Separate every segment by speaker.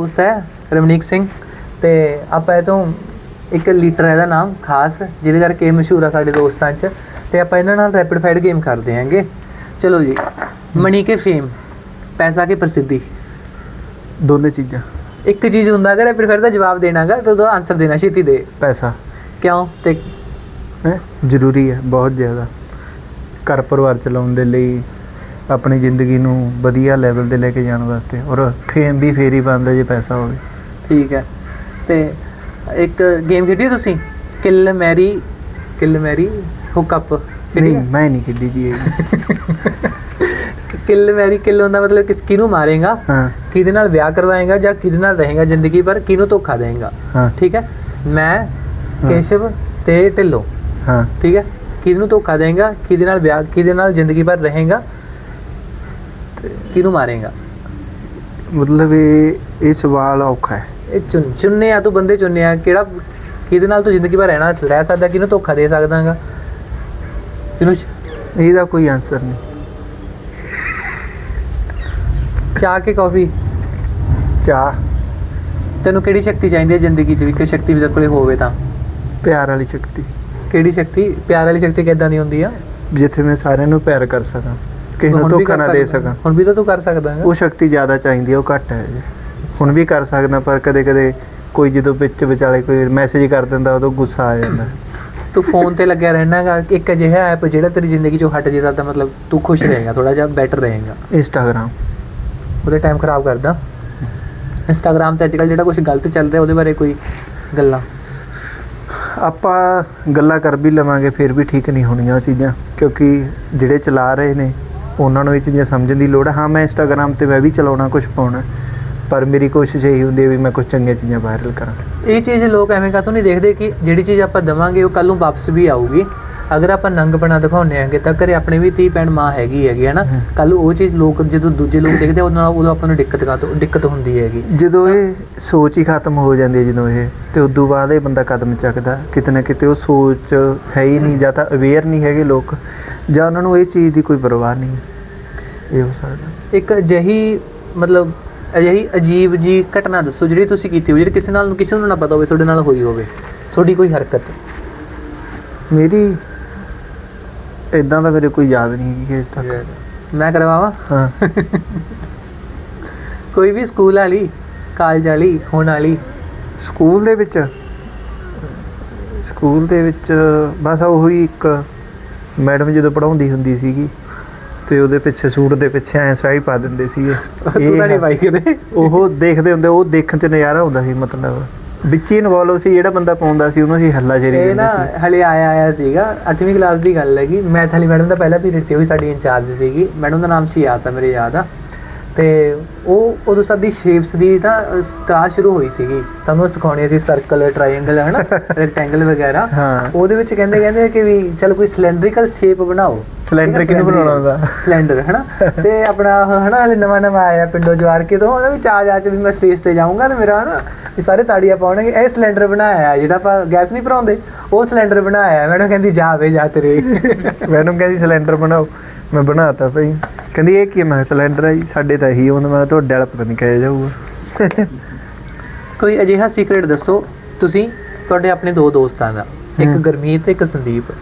Speaker 1: ਦੋਸਤ ਹੈ ਰਮਨੀਕ ਸਿੰਘ। ਤੇ ਆਪਾਂ ਇਹ ਤੋਂ ਇੱਕ ਲੀਟਰ ਹੈ ਇਹਦਾ ਨਾਮ ਖਾਸ ਜਿਹਦੇ ਕਰਕੇ ਮਸ਼ਹੂਰ ਆ ਸਾਡੇ ਦੋਸਤਾਂ 'ਚ। ਤੇ ਆਪਾਂ ਇਹਨਾਂ ਨਾਲ ਰੈਪਿਡ ਫਾਇਰ ਗੇਮ ਕਰਦੇ ਹਾਂਗੇ। ਚਲੋ ਜੀ ਮਨੀ ਕੇ ਫੇਮ ਪੈਸਾ ਕੇ ਪ੍ਰਸਿੱਧੀ।
Speaker 2: ਦੋਨੇ ਚੀਜ਼ਾਂ।
Speaker 1: ਇੱਕ ਚੀਜ਼ ਹੁੰਦਾ ਅਗਰ ਰੈਪਿਡ ਫਾਇਰ ਦਾ ਜਵਾਬ ਦੇਣਾਗਾ ਤਾਂ ਉਹਦਾ ਆਨਸਰ ਦੇਣਾ ਛੇਤੀ ਦੇ।
Speaker 2: ਪੈਸਾ।
Speaker 1: ਕਿਉਂ? ਤੇ
Speaker 2: ਹੈ? ਜ਼ਰੂਰੀ ਹੈ ਬਹੁਤ ਜ਼ਿਆਦਾ। ਘਰ ਪਰਿਵਾਰ ਚਲਾਉਣ ਦੇ ਲਈ ਆਪਣੀ ਜ਼ਿੰਦਗੀ ਨੂੰ ਵਧੀਆ ਲੈਵਲ ਤੇ ਲੈ ਕੇ ਜਾਣ ਵਾਸਤੇ ਔਰ ਫੇਮ ਵੀ ਫੇਰ ਹੀ ਬਣਦਾ ਜੇ ਪੈਸਾ ਹੋਵੇ।
Speaker 1: ਠੀਕ ਹੈ। ਤੇ ਇੱਕ ਗੇਮ ਖੇਡੀ ਤੁਸੀਂ? Kill marry kill marry hook up
Speaker 2: ਨਹੀਂ ਮੈਂ ਨਹੀਂ ਖੇਡੀ ਜੀ ਇਹ।
Speaker 1: ਕਿਲ ਮੈਰੀ ਕਿਲ ਹੁੰਦਾ ਮਤਲਬ ਕਿਸ ਕਿਹਨੂੰ ਮਾਰੇਗਾ?
Speaker 2: ਹਾਂ।
Speaker 1: ਕਿਹਦੇ ਨਾਲ ਵਿਆਹ ਕਰਵਾਏਗਾ ਜਾਂ ਕਿਹਦੇ ਨਾਲ ਰਹੇਗਾ ਜ਼ਿੰਦਗੀ ਭਰ? ਕਿਹਨੂੰ ਧੋਖਾ ਦੇਗਾ
Speaker 2: ਹਾਂ।
Speaker 1: ਠੀਕ ਹੈ। ਮੈਂ ਕੇਸ਼ਵ ਤੇ ਢਿੱਲੋਂ।
Speaker 2: ਹਾਂ।
Speaker 1: ਠੀਕ ਹੈ। ਕਿਹਨੂੰ ਧੋਖਾ ਦੇਗਾ ਕਿਹਦੇ ਨਾਲ ਵਿਆਹ ਕਿਹਦੇ ਨਾਲ ਜ਼ਿੰਦਗੀ ਭਰ ਰਹੇਗਾ? ਕਿਹਨੂੰ ਮਾਰੇਗਾ?
Speaker 2: ਮਤਲਬ ਇਹ ਇਹ ਸਵਾਲ ਔਖਾ ਹੈ।
Speaker 1: ਇਹ ਚੁਣ ਚੁਣਨੇ ਆ ਤੂੰ ਬੰਦੇ ਚੁਣਨੇ ਆ ਕਿਹੜਾ ਕਿਹਦੇ ਨਾਲ ਤੂੰ ਜ਼ਿੰਦਗੀ ਭਰ ਰਹਿਣਾ ਰਹਿ ਸਕਦਾ ਕਿਹਨੂੰ ਧੋਖਾ ਦੇ ਸਕਦਾਗਾ? ਕਿਹਨੂੰ
Speaker 2: ਇਹਦਾ ਕੋਈ ਆਨਸਰ ਨਹੀਂ।
Speaker 1: ਚਾਹ ਕੇ ਕਾਫੀ
Speaker 2: ਚਾਹ।
Speaker 1: ਤੈਨੂੰ ਕਿਹੜੀ ਸ਼ਕਤੀ ਚਾਹੀਦੀ ਹੈ ਜ਼ਿੰਦਗੀ 'ਚ? ਵੀ ਕੋਈ ਸ਼ਕਤੀ ਵੀ ਤੇਰੇ ਕੋਲੇ ਹੋਵੇ ਤਾਂ।
Speaker 2: ਪਿਆਰ ਵਾਲੀ ਸ਼ਕਤੀ।
Speaker 1: ਕਿਹੜੀ ਸ਼ਕਤੀ? ਪਿਆਰ ਵਾਲੀ ਸ਼ਕਤੀ ਕਿੱਦਾਂ ਦੀ ਹੁੰਦੀ ਆ?
Speaker 2: ਜਿੱਥੇ ਮੈਂ ਸਾਰਿਆਂ ਨੂੰ ਪਿਆਰ ਕਰ ਸਕਾਂ। ਕਿਸੇ ਨੂੰ
Speaker 1: ਹੁਣ ਵੀ
Speaker 2: ਧੋਖਾ
Speaker 1: ਕਰ
Speaker 2: ਨਾ ਦੇ
Speaker 1: ਸਕਦਾ।
Speaker 2: ਸਕਾਂ
Speaker 1: ਹੁਣ ਵੀ ਤਾਂ ਤੂੰ ਕਰ ਸਕਦਾ ਹੈ
Speaker 2: ਉਹ ਸ਼ਕਤੀ ਜ਼ਿਆਦਾ ਚਾਹੀਦੀ ਹੈ ਉਹ ਘੱਟ ਹੈ ਜੀ। ਹੁਣ ਵੀ ਕਰ ਸਕਦਾ ਪਰ ਕਦੇ ਕਦੇ ਕੋਈ ਜਦੋਂ ਵਿੱਚ ਵਿਚਾਲੇ ਕੋਈ ਮੈਸੇਜ ਕਰ ਦਿੰਦਾ ਉਦੋਂ ਗੁੱਸਾ ਆ ਜਾਂਦਾ।
Speaker 1: ਤੂੰ ਫੋਨ ਤੇ ਲੱਗਿਆ ਰਹਿਣਾਗਾ ਇੱਕ ਅਜਿਹਾ ਐਪ ਜਿਹੜਾ ਤੇਰੀ ਜ਼ਿੰਦਗੀ ਚੋਂ ਹਟ ਜੇ ਤਾਂ ਮਤਲਬ ਤੂੰ ਖੁਸ਼ ਰਹੇਗਾ ਥੋੜਾ ਜਿਹਾ ਬੈਟਰ ਰਹੇਗਾ।
Speaker 2: ਇੰਸਟਾਗ੍ਰਾਮ
Speaker 1: ਉਹਦੇ ਟਾਈਮ ਖਰਾਬ ਕਰਦਾ। ਇੰਸਟਾਗ੍ਰam ਤੇ ਅੱਜਕੱਲ ਜਿਹੜਾ ਕੁਝ ਗਲਤ ਚੱਲ ਰਿਹਾ ਉਹਦੇ ਬਾਰੇ ਕੋਈ ਗੱਲਾਂ?
Speaker 2: ਆਪਾਂ ਗੱਲਾਂ ਕਰ ਵੀ ਲਵਾਂਗੇ ਫਿਰ ਵੀ ਠੀਕ ਨਹੀਂ ਹੋਣੀਆਂ ਉਹ ਚੀਜ਼ਾਂ ਕਿਉਂਕਿ ਜਿਹੜੇ ਚਲਾ ਰਹੇ ਨੇ ਉਹਨਾਂ ਨੂੰ ਇਹ ਚੀਜ਼ਾਂ ਸਮਝਣ ਦੀ ਲੋੜ ਹੈ ਹਾਂ, ਮੈਂ ਇੰਸਟਾਗ੍ਰਾਮ ਤੇ ਮੈਂ ਵੀ ਚਲਾਉਣਾ ਕੁਝ ਪਾਉਣਾ, ਪਰ ਮੇਰੀ ਕੋਸ਼ਿਸ਼ ਇਹੀ ਹੁੰਦੀ ਹੈ ਵੀ ਮੈਂ ਕੁਝ ਚੰਗੀਆਂ ਚੀਜ਼ਾਂ ਵਾਇਰਲ ਕਰਾਂ।
Speaker 1: ਇਹ ਚੀਜ਼ ਲੋਕ ਐਵੇਂ ਕਾਹਤੋਂ ਨਹੀਂ ਦੇਖਦੇ ਕਿ ਜਿਹੜੀ ਚੀਜ਼ ਆਪਾਂ ਦਵਾਂਗੇ, ਉਹ ਕੱਲ ਨੂੰ ਵਾਪਸ ਵੀ ਆਊਗੀ। ਅਗਰ ਆਪਾਂ ਨੰਗ ਬਣਾ ਦਿਖਾਉਂਦੇ ਆਂਗੇ ਤਾਂ ਘਰੇ ਆਪਣੇ ਵੀ ਧੀ ਭੈਣ ਮਾਂ ਹੈਗੀ ਹੈਗੀ ਹੈ ਨਾ। ਕੱਲ ਉਹ ਚੀਜ਼ ਲੋਕ ਜਦੋਂ ਦੂਜੇ ਲੋਕ ਦੇਖਦੇ ਆ, ਉਹਦੇ ਨਾਲ ਉਦੋਂ ਆਪਾਂ ਨੂੰ ਦਿੱਕਤ ਕਾ ਦਿੱਕਤ ਹੁੰਦੀ ਹੈਗੀ।
Speaker 2: ਜਦੋਂ ਇਹ ਸੋਚ ਹੀ ਖਤਮ ਹੋ ਜਾਂਦੀ ਹੈ ਜਦੋਂ ਇਹ ਤੇ ਉਦੋਂ ਬਾਅਦ ਇਹ ਬੰਦਾ ਕਦਮ ਚੱਕਦਾ ਕਿਤੇ ਨਾ ਕਿਤੇ ਉਹ ਸੋਚ ਹੈ ਹੀ ਨਹੀਂ ਜਾਂ ਤਾਂ ਅਵੇਅਰ ਨਹੀਂ ਹੈਗੇ ਲੋਕ ਜਾਂ ਉਹਨਾਂ ਨੂੰ ਇਹ ਚੀਜ਼ ਦੀ ਕੋਈ ਪਰਵਾਹ ਨਹੀਂ ਹੈ। ਇਹ ਹੋ ਸਕਦਾ।
Speaker 1: ਇੱਕ ਅਜਿਹੀ ਮਤਲਬ ਅਜਿਹੀ ਅਜੀਬ ਜੀ ਘਟਨਾ ਦੱਸੋ ਜਿਹੜੀ ਤੁਸੀਂ ਕੀਤੀ ਹੋਵੇ ਜਿਹੜੀ ਕਿਸੇ ਨਾਲ ਕਿਸੇ ਨੂੰ ਨਾ ਪਤਾ ਹੋਵੇ ਤੁਹਾਡੇ ਨਾਲ ਹੋਈ ਹੋਵੇ ਤੁਹਾਡੀ ਕੋਈ ਹਰਕਤ?
Speaker 2: ਮੇਰੀ ਇਦਾਂ ਦਾ ਮੇਰੇ ਕੋਈ ਯਾਦ ਨਹੀਂ ਹੈਗੀ ਇਸ ਤੱਕ।
Speaker 1: ਮੈਂ ਕਰਵਾਵਾਂ
Speaker 2: ਹਾਂ।
Speaker 1: ਕੋਈ ਵੀ ਸਕੂਲ ਵਾਲੀ ਕਾਲਜ ਵਾਲੀ ਹੋਣ ਵਾਲੀ।
Speaker 2: ਸਕੂਲ ਦੇ ਵਿੱਚ? ਸਕੂਲ ਦੇ ਵਿੱਚ ਬਸ ਉਹੀ ਇੱਕ ਮੈਡਮ ਜਦੋਂ ਪੜਾਉਂਦੀ ਹੁੰਦੀ ਸੀਗੀ ਤੇ ਉਹਦੇ ਪਿੱਛੇ ਸੂਟ ਦੇ ਪਿੱਛੇ ਐ ਸਵਾਈ ਪਾ ਦਿੰਦੇ ਸੀਗੇ।
Speaker 1: ਤੂੰ ਤਾਂ ਨਹੀਂ ਪਾਈ ਕਿਤੇ
Speaker 2: ਉਹ ਦੇਖਦੇ ਹੁੰਦੇ ਉਹ ਦੇਖਣ ਚ ਨਜ਼ਾਰਾ ਹੁੰਦਾ ਸੀ ਮਤਲਬ। ਵਿੱਚ ਹੀ ਇਨਵੋਲਵ ਸੀ ਜਿਹੜਾ ਬੰਦਾ ਪਾਉਂਦਾ ਸੀ ਉਹਨੂੰ ਅਸੀਂ ਹੱਲਾ ਸ਼ੇਰੀ
Speaker 1: ਇਹ ਨਾ
Speaker 2: ਸੀ।
Speaker 1: ਹਲੇ ਆਇਆ ਆਇਆ ਸੀਗਾ 8ਵੀਂ ਕਲਾਸ ਦੀ ਗੱਲ ਹੈਗੀ। ਮੈਥ ਵਾਲੀ ਮੈਡਮ ਦਾ ਪਹਿਲਾ ਪੀਰੀਅਡ ਸੀ ਉਹ ਵੀ ਸਾਡੀ ਇੰਚਾਰਜ ਸੀਗੀ। ਮੈਡਮ ਦਾ ਨਾਮ ਸੀ ਆਸਾ ਮੇਰੇ ਯਾਦ ਆ। ਤੇ ਉਹ ਉਦੋਂ ਸਾਡੀ ਸ਼ੇਪਸ ਦੀ ਤਾਂ ਸਟਾਰ ਸ਼ੁਰੂ ਹੋਈ ਸੀਗੀ। ਸਾਨੂੰ ਸਿਖਾਉਣੀ ਸੀ ਸਰਕਲ ਟ੍ਰਾਇੰਗਲ ਹਨਾ ਰੈਕਟੈਂਗਲ ਵਗੈਰਾ।
Speaker 2: ਹਾਂ।
Speaker 1: ਉਹਦੇ ਵਿੱਚ ਕਹਿੰਦੇ ਕਹਿੰਦੇ ਕਿ ਵੀ ਚਲ ਕੋਈ ਸਿਲੈਂਡਰੀਕਲ ਸ਼ੇਪ ਬਣਾਓ।
Speaker 2: ਸਿਲੰਡਰ ਕਿਹਨੂੰ ਬਣਾਉਣਾ ਹੁੰਦਾ?
Speaker 1: ਸਿਲੰਡਰ ਹਨਾ ਤੇ ਆਪਣਾ ਉਹ ਹਨਾ ਹਲੇ ਨਵਾਂ ਨਵਾਂ ਆਇਆ ਪਿੰਡੋਂ ਜਵਾਰ ਕੇ ਤੋਂ ਉਹਨਾਂ ਵਿੱਚ ਆ ਜਾ ਚ ਵੀ ਮੈਂ ਸਟੇਜ ਤੇ ਜਾਊਂਗਾ ਤੇ ਮੇਰਾ ਹਨਾ ਵੀ ਸਾਰੇ ਤਾੜੀਆਂ ਪਾਉਣਗੇ। ਇਹ ਸਿਲੰਡਰ ਬਣਾਇਆ ਜਿਹੜਾ ਆਪਾਂ ਗੈਸ ਨਹੀਂ ਭਰਾਉਂਦੇ ਉਹ ਸਿਲੰਡਰ ਬਣਾਇਆ ਮੈਡਮ ਕਹਿੰਦੀ ਜਾ ਵੇ ਜਾ ਤੇਰੇ
Speaker 2: ਮੈਡਮ ਕਹਿੰਦੀ ਸਿਲੰਡਰ ਬਣਾਓ। ਮੈਂ ਬਣਾਤਾ ਭਾਈ। ਕਹਿੰਦੀ ਇਹ ਕੀ ਹੈ? ਮੈਂ ਕਿਹਾ, ਸਿਲੰਡਰ ਹੈ ਜੀ ਸਾਡੇ ਤਾਂ ਇਹੀ ਹੁੰਦਾ ਮੈਂ ਕਿਹਾ, ਤੁਹਾਡੇ ਵਾਲਾ ਪਤਾ ਨਹੀਂ ਕਿਹਾ ਜਾਊਗਾ
Speaker 1: ਕੋਈ ਅਜਿਹਾ ਸੀਕ੍ਰੇਟ ਦੱਸੋ ਤੁਸੀਂ ਤੁਹਾਡੇ ਆਪਣੇ ਦੋ ਦੋਸਤਾਂ ਦਾ ਇੱਕ
Speaker 2: ਹਮ।
Speaker 1: ਗਰਮੀਤ ਤੇ ਇੱਕ ਸੰਦੀਪ।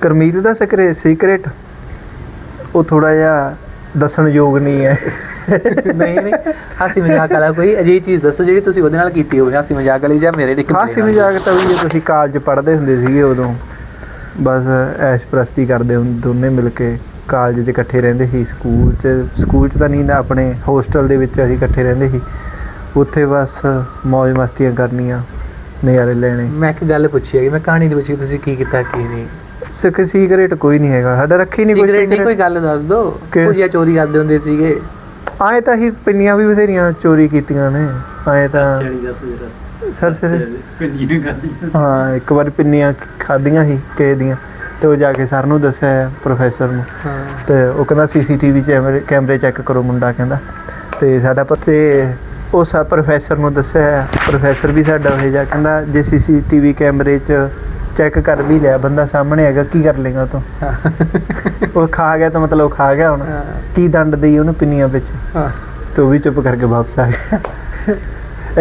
Speaker 2: ਕਰਮੀਤ ਦਾ ਸਕਰੇ ਸੀਕ੍ਰੇਟ ਉਹ ਥੋੜਾ ਜਿਹਾ ਦੱਸਣ ਯੋਗ ਨਹੀਂ ਹੈ।
Speaker 1: ਨਹੀਂ ਨਹੀਂ ਹਾਸੀ ਮਜ਼ਾਕ ਵਾਲਾ ਕੋਈ ਅਜਿਹੀ ਚੀਜ਼ ਦੱਸੋ ਜਿਹੜੀ ਤੁਸੀਂ ਉਹਦੇ ਨਾਲ ਕੀਤੀ ਹੋਵੇ ਹਾਸੀ ਮਜ਼ਾਕ ਵਾਲੀ ਜਾਂ ਮੇਰੇ ਇੱਕ
Speaker 2: ਹਾਸੀ ਮਜ਼ਾਕ ਤਾਂ ਵੀ ਜੇ ਤੁਸੀਂ ਕਾਲਜ ਪੜ੍ਹਦੇ ਹੁੰਦੇ ਸੀਗੇ ਉਦੋਂ। ਬਸ ਐਸ਼ ਪ੍ਰਸਤੀ ਕਰਦੇ ਹੁੰਦੇ ਦੋਨੇ ਮਿਲ ਕੇ। ਕਾਲਜ 'ਚ ਇਕੱਠੇ ਰਹਿੰਦੇ ਸੀ ਸਕੂਲ 'ਚ ਸਕੂਲ 'ਚ ਤਾਂ ਨਹੀਂ ਨਾ ਆਪਣੇ ਹੋਸਟਲ ਦੇ ਵਿੱਚ ਅਸੀਂ ਇਕੱਠੇ ਰਹਿੰਦੇ ਸੀ। ਉੱਥੇ ਬਸ ਮौज ਮਸਤੀਆਂ ਕਰਨੀਆਂ ਨਜ਼ਾਰੇ ਲੈਣੇ।
Speaker 1: ਮੈਂ ਇੱਕ ਗੱਲ ਪੁੱਛੀ ਹੈਗੀ ਮੈਂ ਕਹਾਣੀ ਨਹੀਂ ਪੁੱਛੀ ਤੁਸੀਂ ਕੀ ਕੀਤਾ ਕੀ ਨਹੀਂ?
Speaker 2: ਸਿੱਖ ਸੀਕ੍ਰੇਟ ਕੋਈ ਨਹੀਂ ਹੈਗਾ ਸਾਡਾ ਰੱਖੀ ਨਹੀਂ ਕੋਈ
Speaker 1: ਸੀਕ੍ਰੇਟ ਨਹੀਂ ਕੋਈ ਗੱਲ ਦੱਸ ਦੋ
Speaker 2: ਕਿ-
Speaker 1: ਭੁਜੀਆ ਚੋਰੀ ਕਰਦੇ ਹੁੰਦੇ ਸੀਗੇ।
Speaker 2: ਆਏ ਤਾਂ ਹੀ ਪਿੰਨੀਆਂ ਵੀ ਬਥੇਰੀਆਂ ਚੋਰੀ ਕੀਤੀਆਂ ਨੇ ਆਏ ਤਾਂ ਸਰ ਸਰ। ਹਾਂ ਇੱਕ ਵਾਰ ਪਿੰਨੀਆਂ ਖਾਧੀਆਂ ਸੀ ਕਿਸੇ ਦੀਆਂ। ਤੇ ਉਹ ਜਾ ਕੇ ਸਰ ਨੂੰ ਦੱਸਿਆ ਪ੍ਰੋਫੈਸਰ ਨੂੰ। ਤੇ ਉਹ ਕਹਿੰਦਾ ਸੀਸੀਟੀਵੀ ਕੈਮਰੇ ਕੈਮਰੇ ਚੈੱਕ ਕਰੋ ਮੁੰਡਾ ਕਹਿੰਦਾ। ਤੇ ਸਾਡਾ ਪਤੇ ਉਹ ਸਾ ਪ੍ਰੋਫੈਸਰ ਨੂੰ ਦੱਸਿਆ ਪ੍ਰੋਫੈਸਰ ਵੀ ਸਾਡਾ ਉਹ ਜਿਹਾ ਕਹਿੰਦਾ ਜੇ ਸੀਸੀਟੀਵੀ ਕੈਮਰੇ 'ਚ ਚੈੱਕ ਕਰ ਵੀ ਲਿਆ ਬੰਦਾ ਸਾਹਮਣੇ ਹੈਗਾ ਕੀ ਕਰ ਲੇਗਾ ਤੂੰ? ਉਹ ਖਾ ਗਿਆ ਤਾਂ ਮਤਲਬ ਖਾ ਗਿਆ ਹੁਣ। ਕੀ ਦੰਡ ਦੇਈ ਉਹਨੂੰ ਪਿੰਨੀਆਂ ਵਿੱਚ? ਤੇ ਉਹ ਵੀ ਚੁੱਪ ਕਰਕੇ ਵਾਪਸ ਆ ਗਿਆ।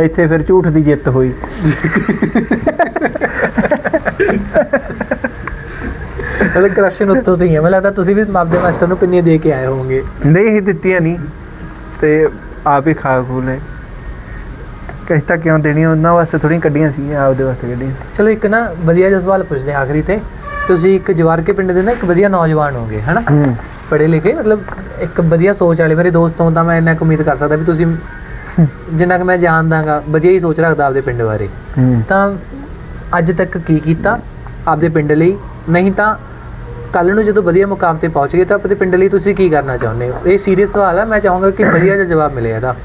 Speaker 2: ਇੱਥੇ ਫਿਰ ਝੂਠ ਦੀ ਜਿੱਤ ਹੋਈ।
Speaker 1: ਮਤਲਬ ਕਰਪਸ਼ਨ ਉੱਤੋਂ ਤੋਂ ਹੀ ਹੈ। ਮੈਨੂੰ ਲੱਗਦਾ ਤੁਸੀਂ ਵੀ ਆਪਦੇ ਮਾਸਟਰ ਨੂੰ ਪਿੰਨੀਆਂ ਦੇ ਕੇ ਆਏ ਹੋਵੋਗੇ।
Speaker 2: ਨਹੀਂ ਹੀ ਦਿੱਤੀਆਂ ਨਹੀਂ। ਤੇ ਆਪ ਹੀ ਖਾ ਖੂ ਲੈ ਕਿਸ ਤਾਂ ਕਿਉਂ ਦੇਣੀ ਉਹਨਾਂ ਵਾਸਤੇ ਥੋੜੀ ਕੱਢੀਆਂ ਸੀ ਆਪਦੇ ਵਾਸਤੇ ਕੱਢੀਆਂ।
Speaker 1: ਚਲੋ ਇੱਕ ਨਾ ਵਧੀਆ ਜਿਹਾ ਸਵਾਲ ਪੁੱਛਦੇ ਹਾਂ ਆਖਰੀ ਤੇ। ਤੁਸੀਂ ਇੱਕ ਜਵਾਰਕੇ ਪਿੰਡ ਦੇ ਨਾ ਇੱਕ ਵਧੀਆ ਨੌਜਵਾਨ ਹੋਗੇ ਹਨਾ?
Speaker 2: ਹੂੰ।
Speaker 1: ਪੜ੍ਹੇ ਲਿਖੇ ਮਤਲਬ ਇੱਕ ਵਧੀਆ ਸੋਚ ਵਾਲੇ। ਮੇਰੇ ਦੋਸਤ ਤੋਂ ਤਾਂ ਮੈਂ ਇੰਨਾ ਉਮੀਦ ਕਰ ਸਕਦਾ ਵੀ ਤੁਸੀਂ ਜਿੰਨਾ ਕਿ ਮੈਂ ਜਾਣਦਾਗਾ ਵਧੀਆ ਹੀ ਸੋਚ ਰੱਖਦਾ ਆਪਦੇ ਪਿੰਡ ਬਾਰੇ।
Speaker 2: ਹੂੰ।
Speaker 1: ਤਾਂ ਅੱਜ ਤੱਕ ਕੀ ਕੀਤਾ? ਆਪਦੇ ਪਿੰਡ ਲਈ। ਨਹੀਂ ਤਾਂ ਕੱਲ ਨੂੰ ਜਦੋਂ ਵਧੀਆ ਮੁਕਾਮ ਤੇ ਪਹੁੰਚ ਗਏ ਤਾਂ ਆਪਣੇ ਪਿੰਡ ਲਈ ਤੁਸੀਂ ਕੀ ਕਰਨਾ ਚਾਹੁੰਦੇ ਹੋ? ਇਹ ਸੀਰੀਅਸ ਸਵਾਲ ਹੈ ਮੈਂ ਚਾਹੂੰਗਾ ਕਿ ਵਧੀਆ ਜਿਹਾ ਜਵਾਬ ਮਿਲੇ ਇਹਦਾ।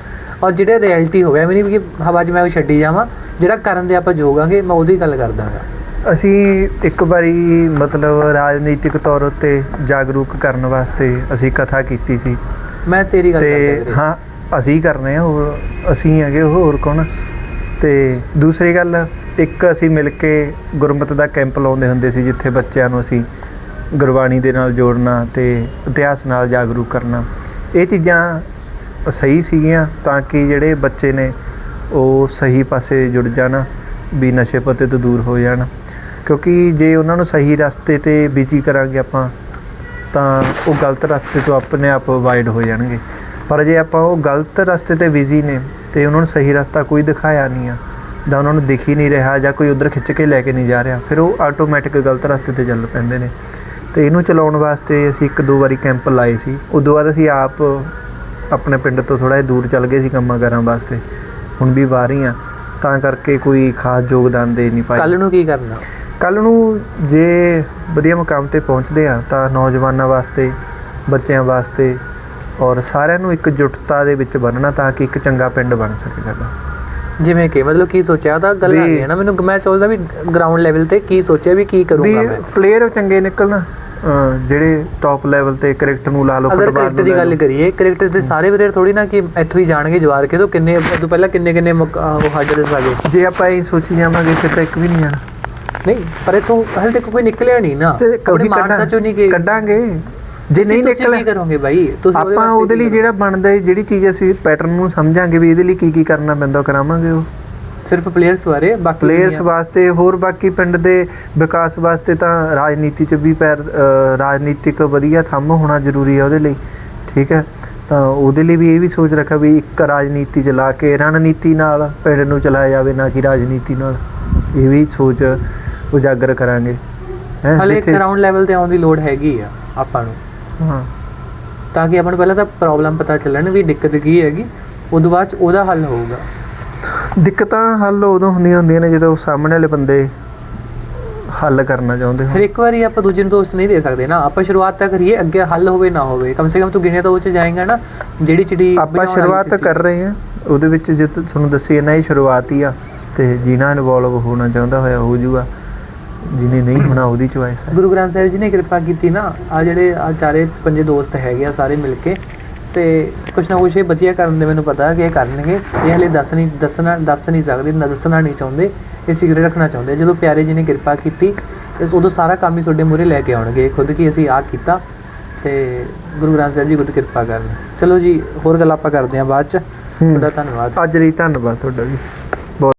Speaker 1: ਔਰ ਜਿਹੜੇ ਰਿਐਲਿਟੀ ਹੋਵੇ ਐਵੇਂ ਨਹੀਂ ਕਿ ਹਵਾ 'ਚ ਮੈਂ ਉਹ ਛੱਡੀ ਜਾਵਾਂ ਜਿਹੜਾ ਕਰਨ ਦੇ ਆਪਾਂ ਜੋਗਾਂਗੇ ਮੈਂ ਉਹਦੀ ਗੱਲ ਕਰਦਾਗਾ
Speaker 2: ਅਸੀਂ ਇੱਕ ਵਾਰੀ ਮਤਲਬ ਰਾਜਨੀਤਿਕ ਤੌਰ ਉੱਤੇ ਜਾਗਰੂਕ ਕਰਨ ਵਾਸਤੇ ਅਸੀਂ ਕਥਾ ਕੀਤੀ ਸੀ।
Speaker 1: ਮੈਂ ਤੇਰੀ ਗੱਲ ਕਰਦਾ।
Speaker 2: ਹਾਂ ਅਸੀਂ ਕਰਨੇ ਆ ਹੋਰ ਅਸੀਂ ਹੈਗੇ ਹੋਰ ਕੌਣ? ਤੇ ਦੂਸਰੀ ਗੱਲ ਇੱਕ ਅਸੀਂ ਮਿਲ ਕੇ ਗੁਰਮਤ ਦਾ ਕੈਂਪ ਲਾਉਂਦੇ ਹੁੰਦੇ ਸੀ ਜਿੱਥੇ ਬੱਚਿਆਂ ਨੂੰ ਅਸੀਂ ਗੁਰਬਾਣੀ ਦੇ ਨਾਲ ਜੋੜਨਾ ਤੇ ਇਤਿਹਾਸ ਨਾਲ ਜਾਗਰੂਕ ਕਰਨਾ। ਇਹ ਚੀਜ਼ਾਂ ਸਹੀ ਸੀਗੀਆਂ ਤਾਂ ਕਿ ਜਿਹੜੇ ਬੱਚੇ ਨੇ ਉਹ ਸਹੀ ਪਾਸੇ ਜੁੜ ਜਾਣ, ਵੀ ਨਸ਼ੇ ਪੱਤੇ ਤੋਂ ਦੂਰ ਹੋ ਜਾਣ। ਕਿਉਂਕਿ ਜੇ ਉਹਨਾਂ ਨੂੰ ਸਹੀ ਰਸਤੇ ਤੇ ਬਿਜ਼ੀ ਕਰਾਂਗੇ ਆਪਾਂ, ਤਾਂ ਉਹ ਗਲਤ ਰਸਤੇ ਤੋਂ ਆਪਣੇ ਆਪ ਵਾਈਡ ਹੋ ਜਾਣਗੇ। ਪਰ ਜੇ ਆਪਾਂ ਉਹ ਗਲਤ ਰਸਤੇ ਤੇ ਬਿਜ਼ੀ ਨੇ ਤੇ ਉਹਨਾਂ ਨੂੰ ਸਹੀ ਰਸਤਾ ਕੋਈ ਦਿਖਾਇਆ ਨਹੀਂ ਆ, ਜਾਂ ਉਹਨਾਂ ਨੂੰ ਦਿਖ ਹੀ ਨਹੀਂ ਰਿਹਾ ਜਾਂ ਕੋਈ ਉਧਰ ਖਿੱਚ ਕੇ ਲੈ ਕੇ ਨਹੀਂ ਜਾ ਰਿਹਾ, ਫਿਰ ਉਹ ਆਟੋਮੈਟਿਕ ਗਲਤ ਰਸਤੇ ਤੇ ਚੱਲ ਪੈਂਦੇ ਨੇ। ਤੇ ਇਹਨੂੰ ਚਲਾਉਣ ਵਾਸਤੇ ਅਸੀਂ ਇੱਕ ਦੋ ਵਾਰੀ ਕੈਂਪ ਲਾਏ ਸੀ। ਉਦੋਂ ਬਾਅਦ ਅਸੀਂ ਆਪ ਆਪਣੇ ਪਿੰਡ ਤੋਂ ਥੋੜਾ ਜਿਹਾ ਦੂਰ ਚੱਲ ਗਏ ਸੀ ਕੰਮਾਂ ਕਾਰਾਂ ਵਾਸਤੇ। ਹੁਣ ਵੀ ਹੀ ਆ। ਤਾਂ ਕਰਕੇ ਕੋਈ ਖਾਸ ਯੋਗਦਾਨ ਦੇ ਨਹੀਂ ਪਾਏ।
Speaker 1: ਕੱਲ ਨੂੰ ਕੀ ਕਰਨਾ?
Speaker 2: ਕੱਲ ਨੂੰ ਜੇ ਵਧੀਆ ਮੁਕਾਮ ਤੇ ਪਹੁੰਚਦੇ ਆ ਤਾਂ ਨੌਜਵਾਨਾਂ ਵਾਸਤੇ ਬੱਚਿਆਂ ਵਾਸਤੇ ਔਰ ਸਾਰਿਆਂ ਨੂੰ ਇੱਕ ਜੁਟਤਾ ਦੇ ਵਿੱਚ ਬੰਨਣਾ ਤਾਂ ਕਿ ਇੱਕ ਚੰਗਾ ਪਿੰਡ ਬਣ ਸਕੇ ਸਾਡਾ।
Speaker 1: ਜਿਵੇਂ ਕਿ ਮਤਲਬ ਕੀ ਸੋਚਿਆ? ਤਾਂ ਗੱਲ ਆ
Speaker 2: ਵੀ-
Speaker 1: ਗਈ ਹੈ ਨਾ ਮੈਨੂੰ। ਮੈਂ ਸੋਚਦਾ ਵੀ ਗਰਾਊਂਡ ਲੈਵਲ ਤੇ ਕੀ ਸੋਚਿਆ ਵੀ ਕੀ ਕਰੂੰਗਾ ਮੈਂ।
Speaker 2: ਪਲੇਅਰ ਚੰਗੇ ਨਿਕਲਣ। ਜਿਹੜੇ ਟੌਪ ਲੈਵਲ ਤੇ ਕ੍ਰਿਕਟ ਨੂੰ ਲਾ ਲਓ
Speaker 1: ਅਗਰ
Speaker 2: ਫੁੱਟਬਾਲ
Speaker 1: ਕ੍ਰਿਕਟ
Speaker 2: ਨੂੰ
Speaker 1: ਦੀ
Speaker 2: ਲਾ
Speaker 1: ਗੱਲ ਕਰੀਏ ਕ੍ਰਿਕਟ ਦੇ ਸਾਰੇ ਵੀਰੇ ਥੋੜੀ ਨਾ ਕਿ ਇੱਥੋਂ ਹੀ ਜਾਣਗੇ ਜਵਾਰ ਕੇ ਤੋਂ ਕਿੰਨੇ ਤੋਂ ਪਹਿਲਾਂ ਕਿੰਨੇ ਕਿੰਨੇ ਉਹ ਹਾਜ਼ਰ ਸਾਗੇ
Speaker 2: ਜੇ ਆਪਾਂ ਇਹ ਸੋਚੀ ਜਾਵਾਂਗੇ ਫਿਰ ਤਾਂ ਇੱਕ ਵੀ ਨਹੀਂ ਜਾਣਾ
Speaker 1: ਨਹੀਂ ਪਰ ਇੱਥੋਂ ਹਲੇ ਤੱਕ ਕੋਈ ਨਿਕਲਿਆ ਨਹੀਂ ਨਾ।
Speaker 2: ਤੇ
Speaker 1: ਆਪਣੇ ਮਾਨਸਾ ਚੋਂ ਨਹੀਂ ਗਏ।
Speaker 2: ਕੱਢਾਂਗੇ। ਜੇ ਨਹੀਂ
Speaker 1: ਕੀ
Speaker 2: ਨਿਕਲਿਆ
Speaker 1: ਕਰੋਗੇ ਬਾਈ? ਤੁਸੀਂ
Speaker 2: ਆਪਾਂ ਉਹਦੇ ਲਈ
Speaker 1: ਕੀ
Speaker 2: ਜਿਹੜਾ ਬਣਦਾ ਹੈ, ਜਿਹੜੀ ਚੀਜ਼ ਅਸੀਂ ਪੈਟਰਨ ਨੂੰ ਸਮਝਾਂਗੇ ਵੀ ਇਹਦੇ ਲਈ ਕੀ ਕੀ ਕਰਨਾ ਪੈਂਦਾ ਕਰਾਵਾਂਗੇ ਉਹ?
Speaker 1: ਸਿਰਫ ਪਲੇਅਰਸ ਬਾਰੇ ਬਾਕੀ
Speaker 2: ਪਲੇਅਰਸ ਵਾਸਤੇ ਹੋਰ ਬਾਕੀ ਪਿੰਡ ਦੇ ਵਿਕਾਸ ਵਾਸਤੇ ਤਾਂ ਰਾਜਨੀਤੀ 'ਚ ਵੀ ਪੈਰ ਰਾਜਨੀਤਿਕ ਵਧੀਆ ਥੰਮ ਹੋਣਾ ਜ਼ਰੂਰੀ ਹੈ ਉਹਦੇ ਲਈ ਠੀਕ ਹੈ? ਤਾਂ ਉਹਦੇ ਲਈ ਵੀ ਇਹ ਵੀ ਸੋਚ ਰੱਖਿਆ ਵੀ ਇੱਕ ਰਾਜਨੀਤੀ ਚਲਾ ਕੇ ਰਣਨੀਤੀ ਨਾਲ ਪਿੰਡ ਨੂੰ ਚਲਾਇਆ ਜਾਵੇ ਨਾ ਕਿ ਰਾਜਨੀਤੀ ਨਾਲ। ਇਹ ਵੀ ਸੋਚ ਉਜਾਗਰ ਕਰਾਂਗੇ। ਹੈਂ,
Speaker 1: ਹਲੇ ਗਰਾਊਂਡ ਲੈਵਲ ਤੇ ਆਉਣ ਦੀ ਲੋੜ ਹੈਗੀ ਆ ਆਪਾਂ ਨੂੰ।
Speaker 2: ਹਾਂ।
Speaker 1: ਤਾਂ ਕਿ ਆਪਾਂ ਨੂੰ ਪਹਿਲਾਂ ਤਾਂ ਪ੍ਰੋਬਲਮ ਪਤਾ ਚੱਲਣ ਵੀ ਦਿੱਕਤ ਕੀ ਹੈਗੀ ਉਦੋਂ ਬਾਅਦ ਚ ਉਹਦਾ ਹੱਲ ਹੋਊਗਾ।
Speaker 2: ਦਿੱਕਤਾਂ ਹੱਲ ਉਦੋਂ ਹੁੰਦੀਆਂ ਹੁੰਦੀਆਂ ਨੇ ਜਦੋਂ ਸਾਹਮਣੇ ਵਾਲੇ ਬੰਦੇ ਹੱਲ ਕਰਨਾ ਚਾਹੁੰਦੇ
Speaker 1: ਫਿਰ
Speaker 2: ਹੋਣ
Speaker 1: ਇੱਕ ਵਾਰੀ ਆਪਾਂ ਦੂਜੇ ਨੂੰ ਦੋਸਤ ਨਹੀਂ ਦੇ ਸਕਦੇ ਨਾ। ਆਪਾਂ ਸ਼ੁਰੂਆਤ ਤਾਂ ਕਰੀਏ ਅੱਗੇ ਹੱਲ ਹੋਵੇ ਨਾ ਹੋਵੇ। ਕਮ ਸੇ ਕਮ ਤੂੰ ਗਿਣੇ ਤਾਂ ਉਹ ਚ ਜਾਏਗਾ ਨਾ ਜਿਹੜੀ ਚਿੜੀ
Speaker 2: ਆਪਾਂ ਸ਼ੁਰੂਆਤ। ਕਰ ਰਹੇ ਹਾਂ। ਉਹਦੇ ਵਿੱਚ ਜੇ ਤੁਹਾਨੂੰ ਦੱਸੀ ਨਾ ਇਹ ਸ਼ੁਰੂਆਤ ਹੀ ਆ ਤੇ ਜਿਨ੍ਹਾਂ ਇਨਵੋਲਵ ਹੋਣਾ ਚਾਹੁੰਦਾ ਹੋਇਆ ਹੋ ਜਾਊਗਾ ਜਿਹਨੇ ਨਹੀਂ ਹੋਣਾ ਉਹਦੀ ਚੁਆਇਸ ਹੈ।
Speaker 1: ਗੁਰੂ ਗ੍ਰੰਥ ਸਾਹਿਬ ਜੀ ਨੇ ਕਿਰਪਾ ਕੀਤੀ ਨਾ। ਆ ਜਿਹੜੇ ਆ ਚਾਰੇ ਪੰਜੇ ਦੋਸਤ ਹੈਗੇ ਆ ਸਾਰੇ ਮਿਲ ਕੇ ਤੇ ਕੁਛ ਨਾ ਕੁਛ ਇਹ ਵਧੀਆ ਕਰਨ ਦੇ ਮੈਨੂੰ ਪਤਾ ਕਿ ਇਹ ਕਰਨਗੇ। ਇਹ ਹਲੇ ਦੱਸ ਨਹੀਂ ਦੱਸਣਾ ਦੱਸ ਨਹੀਂ ਸਕਦੇ ਨਾ ਦੱਸਣਾ ਨਹੀਂ ਚਾਹੁੰਦੇ। ਇਹ ਸਿਗਰਟ ਰੱਖਣਾ ਚਾਹੁੰਦੇ। ਜਦੋਂ ਪਿਆਰੇ ਜੀ ਨੇ ਕਿਰਪਾ ਕੀਤੀ ਇਸ ਉਦੋਂ ਸਾਰਾ ਕੰਮ ਹੀ ਤੁਹਾਡੇ ਮੂਹਰੇ ਲੈ ਕੇ ਆਉਣਗੇ। ਖੁਦ ਕੀ ਅਸੀਂ ਆਹ ਕੀਤਾ ਤੇ ਗੁਰੂ ਗ੍ਰੰਥ ਸਾਹਿਬ ਜੀ ਖੁਦ ਕਿਰਪਾ ਕਰਨ। ਚਲੋ ਜੀ ਹੋਰ ਗੱਲ ਆਪਾਂ ਕਰਦੇ ਹਾਂ ਬਾਅਦ ਚ। ਤੁਹਾਡਾ ਧੰਨਵਾਦ।
Speaker 2: ਅੱਜ ਲਈ ਧੰਨਵਾਦ ਤੁਹਾਡਾ ਵੀ।